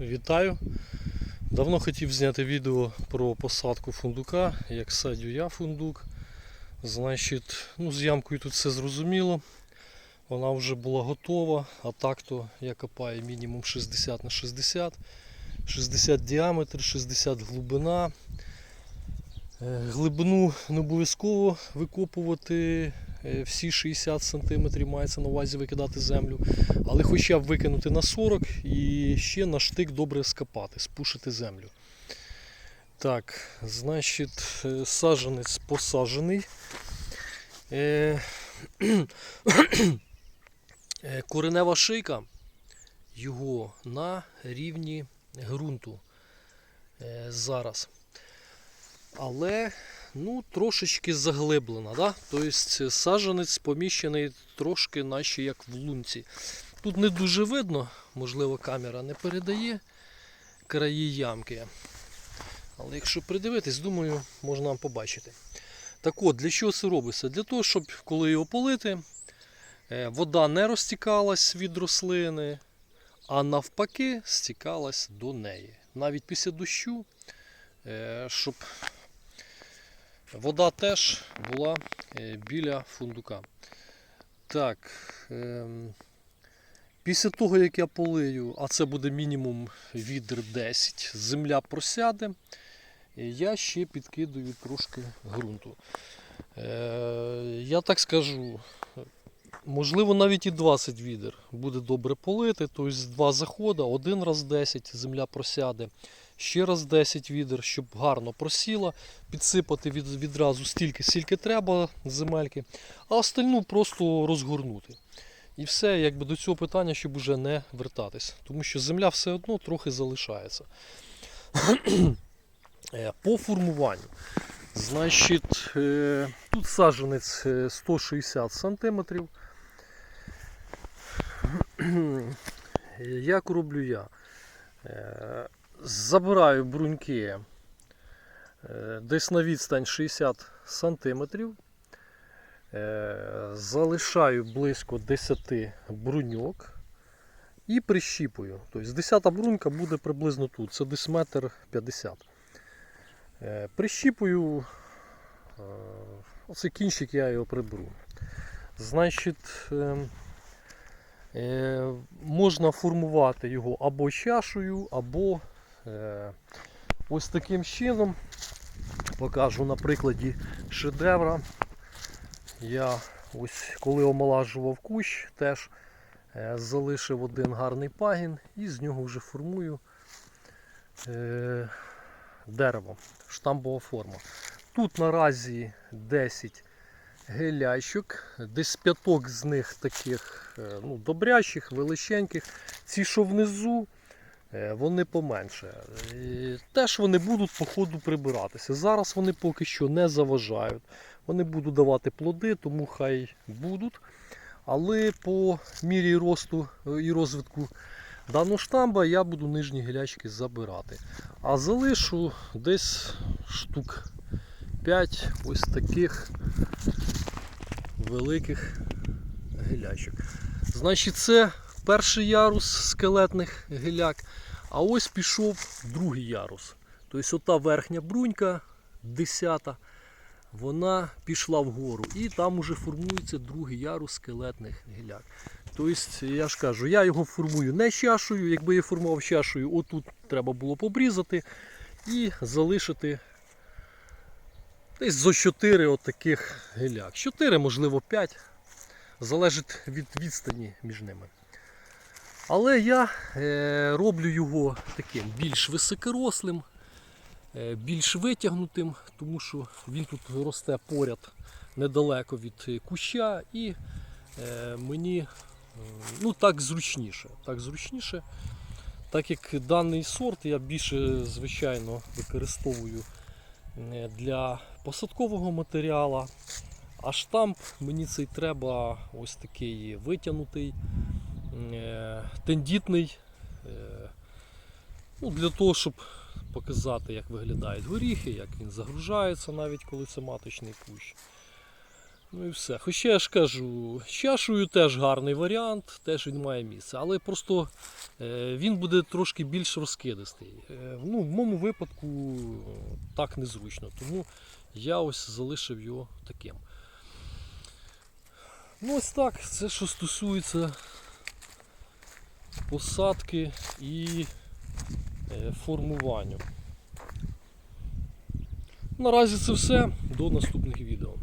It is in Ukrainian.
вітаю. Давно хотів зняти відео про посадку фундука, як садю я фундук. Значить, ну, з ямкою тут все зрозуміло. Вона вже була готова, а так то я копаю мінімум 60 на 60. 60 діаметр, 60 глибина. Е, Глибину не обов'язково викопувати всі 60 см, мається на увазі викидати землю. Але хоча б викинути на 40 і ще на штик добре скопати, спушити землю. Так, значить, е, саджанець посаджений. Е, е, Коренева шийка його на рівні ґрунту е, зараз. Але ну, трошечки заглиблена. Да? Тобто саджанець поміщений трошки наче як в лунці. Тут не дуже видно, можливо, камера не передає краї ямки. Але якщо придивитись, думаю, можна побачити. Так от, для чого це робиться? Для того, щоб коли його полити, е, вода не розтікалась від рослини, а навпаки стікалась до неї. Навіть після дощу, е, щоб вода теж була е, біля фундука. Так. ем, Після того, як я полию, а це буде мінімум відер 10, земля просяде, я ще підкидаю трошки ґрунту. Е, я так скажу, можливо, навіть і 20 відер буде добре полити, тобто два заходи, один раз 10, земля просяде, ще раз 10 відер, щоб гарно просіла, підсипати від, відразу стільки, скільки треба земельки, а остальну просто розгорнути. І все, якби до цього питання, щоб уже не вертатись. Тому що земля все одно трохи залишається. Е, По формуванню. Значить, е, тут саджанець е, 160 см. Як роблю я? Забираю бруньки е, десь на відстань 60 см. Е, залишаю близько 10 бруньок і прищіпую. Тобто 10 брунька буде приблизно тут, це десь метр 50. Е, Прищіпую оцей кінчик, я його приберу. Значить, можна формувати його або чашею, або ось таким чином. Покажу на прикладі шедевра. Я ось коли омолажував кущ, теж е, залишив один гарний пагін і з нього вже формую е, дерево, штамбова форма. Тут наразі 10 гелящок, десь п'яток з них таких е, ну, добрячих, величеньких. Ці, що внизу, е, вони поменше. І Теж вони будуть по ходу прибиратися. Зараз вони поки що не заважають. Вони будуть давати плоди, тому хай будуть. Але по мірі росту е, і розвитку даного штамба я буду нижні гілячки забирати. А залишу десь штук 5 ось таких великих гілячок. Значить, це перший ярус скелетних гіляк, а ось пішов другий ярус. Тобто ота верхня брунька, 10 вона пішла вгору і там уже формується другий ярус скелетних гіляк. Тобто, я ж кажу, я його формую не чашею, якби я формував чашею, отут треба було побрізати і залишити десь зо 4 отаких гіляк. 4, можливо 5, залежить від відстані між ними. Але я е, роблю його таким більш високорослим, е, більш витягнутим, тому що він тут росте поряд недалеко від е, куща і мені ну, так зручніше. Так зручніше. Так як даний сорт я більше, звичайно, використовую для посадкового матеріалу, а штамп мені цей треба ось такий витягнутий, тендітний. е, Ну, для того, щоб показати, як виглядають горіхи, як він загружається, навіть коли це маточний кущ. Ну і все. Хоча я ж кажу, з теж гарний варіант, теж він має місце. Але просто е, він буде трошки більш розкидистий. Е, ну, в моєму випадку так незручно. Тому я ось залишив його таким. Ну ось так, це що стосується посадки і формуванню. формування. Наразі це все. До наступних відео.